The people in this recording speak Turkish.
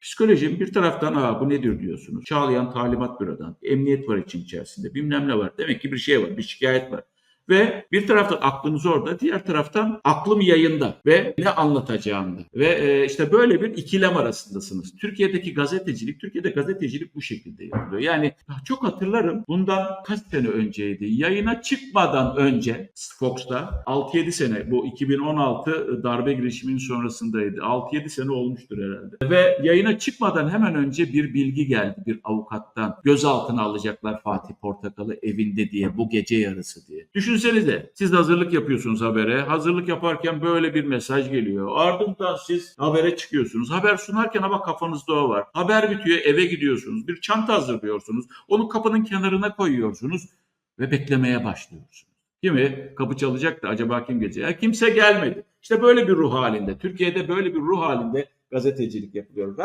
Psikolojim bir taraftan aa bu nedir diyorsunuz. Çağlayan talimat bürodan. Emniyet var için içerisinde. Bilmem ne var. Demek ki bir şey var. Bir şikayet var. Ve bir taraftan aklınız orada, diğer taraftan aklım yayında ve ne anlatacağında. Ve e, işte böyle bir ikilem arasındasınız. Türkiye'deki gazetecilik, Türkiye'de gazetecilik bu şekilde yapılıyor. Yani çok hatırlarım bundan kaç sene önceydi? Yayına çıkmadan önce Fox'ta 6-7 sene bu 2016 darbe girişiminin sonrasındaydı. 6-7 sene olmuştur herhalde. Ve yayına çıkmadan hemen önce bir bilgi geldi bir avukattan. Gözaltına alacaklar Fatih Portakal'ı evinde diye bu gece yarısı diye. Düşünsenize siz hazırlık yapıyorsunuz habere. Hazırlık yaparken böyle bir mesaj geliyor. Ardından siz habere çıkıyorsunuz. Haber sunarken ama kafanızda o var. Haber bitiyor eve gidiyorsunuz. Bir çanta hazırlıyorsunuz. Onu kapının kenarına koyuyorsunuz ve beklemeye başlıyorsunuz. Kimi kapı çalacak da acaba kim gelecek? Ya kimse gelmedi. İşte böyle bir ruh halinde. Türkiye'de böyle bir ruh halinde gazetecilik yapılıyor.